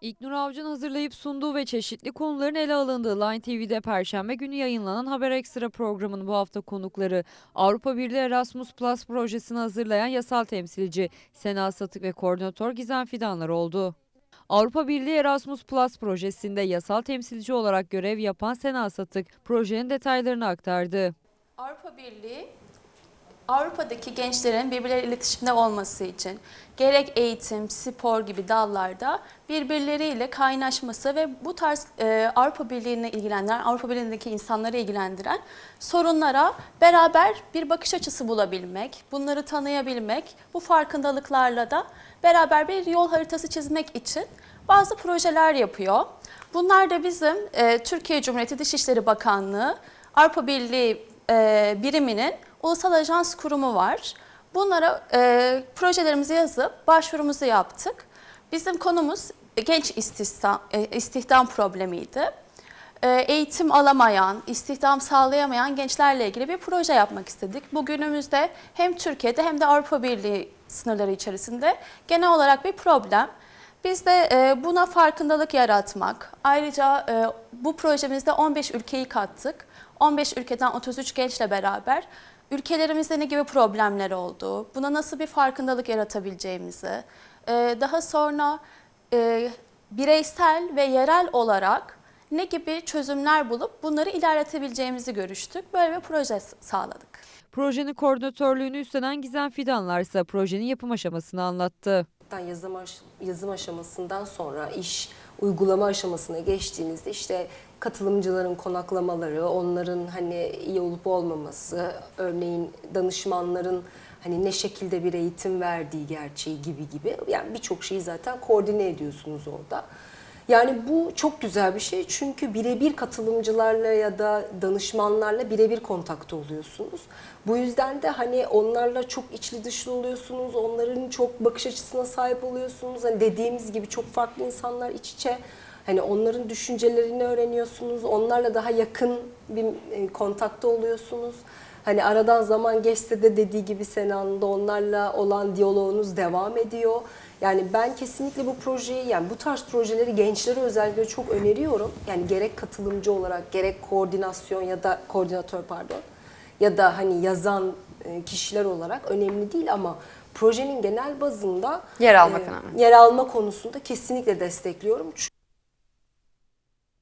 İlknur Avcı'nın hazırlayıp sunduğu ve çeşitli konuların ele alındığı Line TV'de Perşembe günü yayınlanan Haber Ekstra programının bu hafta konukları Avrupa Birliği Erasmus Plus projesini hazırlayan yasal temsilci Sena Satık ve koordinatör Gizem Fidanlar oldu. Avrupa Birliği Erasmus Plus projesinde yasal temsilci olarak görev yapan Sena Satık projenin detaylarını aktardı. Avrupa Birliği Avrupa'daki gençlerin birbirleriyle iletişimde olması için gerek eğitim, spor gibi dallarda birbirleriyle kaynaşması ve bu tarz e, Avrupa Birliği'ne ilgilendiren, Avrupa Birliği'ndeki insanları ilgilendiren sorunlara beraber bir bakış açısı bulabilmek, bunları tanıyabilmek, bu farkındalıklarla da beraber bir yol haritası çizmek için bazı projeler yapıyor. Bunlar da bizim e, Türkiye Cumhuriyeti Dışişleri Bakanlığı, Avrupa Birliği e, biriminin ulusal ajans kurumu var. Bunlara e, projelerimizi yazıp başvurumuzu yaptık. Bizim konumuz genç istihdam, e, istihdam problemiydi. E, eğitim alamayan, istihdam sağlayamayan gençlerle ilgili bir proje yapmak istedik. Bugünümüzde hem Türkiye'de hem de Avrupa Birliği sınırları içerisinde genel olarak bir problem. Biz de e, buna farkındalık yaratmak, ayrıca e, bu projemizde 15 ülkeyi kattık. 15 ülkeden 33 gençle beraber ülkelerimizde ne gibi problemler olduğu, buna nasıl bir farkındalık yaratabileceğimizi, e, daha sonra bireysel ve yerel olarak ne gibi çözümler bulup bunları ilerletebileceğimizi görüştük. Böyle bir proje sağladık. Projenin koordinatörlüğünü üstlenen Gizem Fidanlar ise projenin yapım aşamasını anlattı. Hatta yazım, aş- yazım aşamasından sonra iş uygulama aşamasına geçtiğinizde işte katılımcıların konaklamaları, onların hani iyi olup olmaması, örneğin danışmanların hani ne şekilde bir eğitim verdiği gerçeği gibi gibi yani birçok şeyi zaten koordine ediyorsunuz orada. Yani bu çok güzel bir şey çünkü birebir katılımcılarla ya da danışmanlarla birebir kontakta oluyorsunuz. Bu yüzden de hani onlarla çok içli dışlı oluyorsunuz, onların çok bakış açısına sahip oluyorsunuz. Hani dediğimiz gibi çok farklı insanlar iç içe. Hani onların düşüncelerini öğreniyorsunuz, onlarla daha yakın bir e, kontakta oluyorsunuz. Hani aradan zaman geçse de dediği gibi Sena'nın da onlarla olan diyaloğunuz devam ediyor. Yani ben kesinlikle bu projeyi yani bu tarz projeleri gençlere özellikle çok öneriyorum. Yani gerek katılımcı olarak gerek koordinasyon ya da koordinatör pardon ya da hani yazan e, kişiler olarak önemli değil ama projenin genel bazında Yer almak e, önemli. yer alma konusunda kesinlikle destekliyorum. Çünkü